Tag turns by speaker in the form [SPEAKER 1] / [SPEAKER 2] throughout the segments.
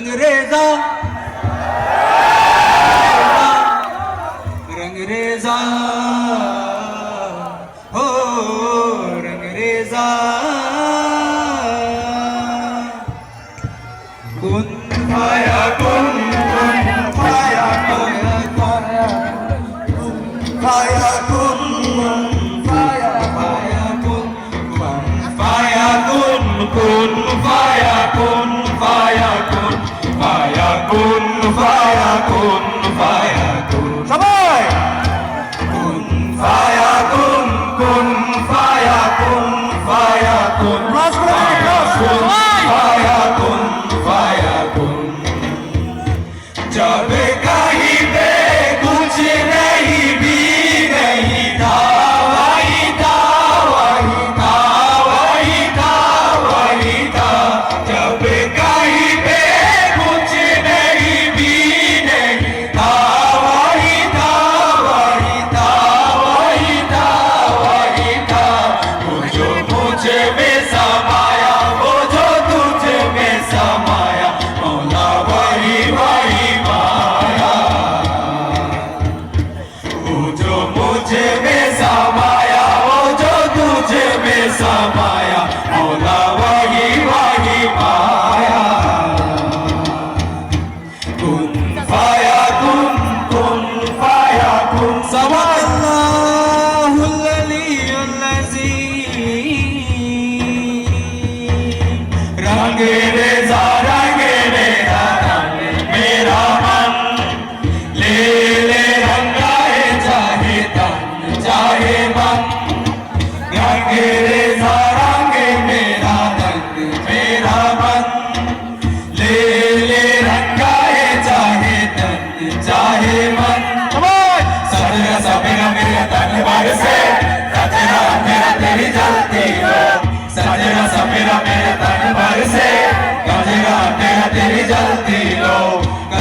[SPEAKER 1] रंगरेजा रंगरेजा हो रंगरेजा कुन फाया कुन कुन फाया कुन कुन फाया कुन कुन फाया फाया कुन कुन फाया कुन कुन फाया যাবে কাহিবে গুছে Hangi reza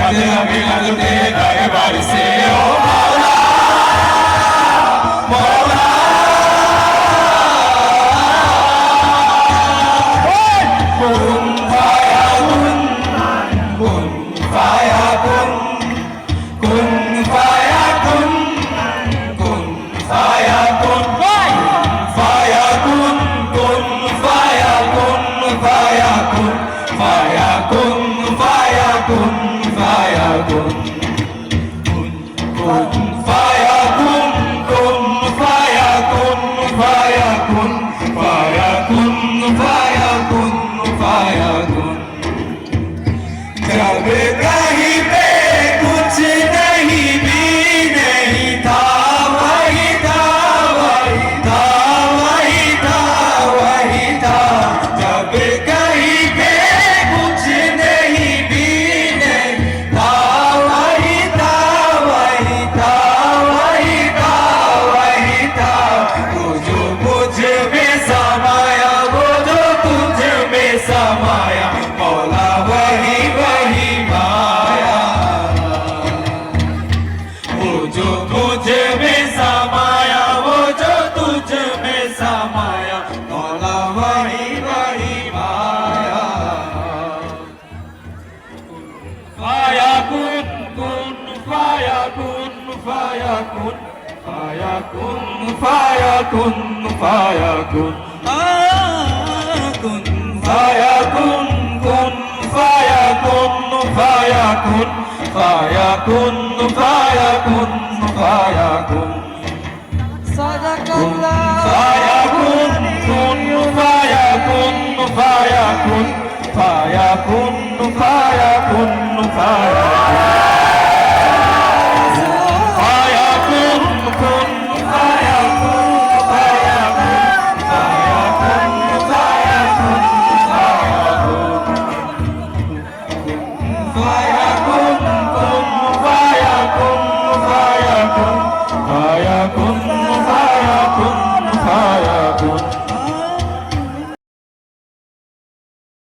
[SPEAKER 1] അതിലവിലകുന്നേ ফায়াকুন কুন কুন ফায়াকুন কুন ফায়াকুন ফায়াকুন ফায়াকুন ফায়াকুন ফায়াকুন ফায়াকুন ফায়াকুন ফায়াকুন। আকুন ফায়াকুন কুন ফায়াকুন ফায়াকুন। ফায়াকুন ফায়াকুন ফায়াকুন। সাদাকাল্লাহ ফায়াকুন কুন ফায়াকুন ফায়াকুন। ফায়াকুন ফায়াকুন ফায়াকুন।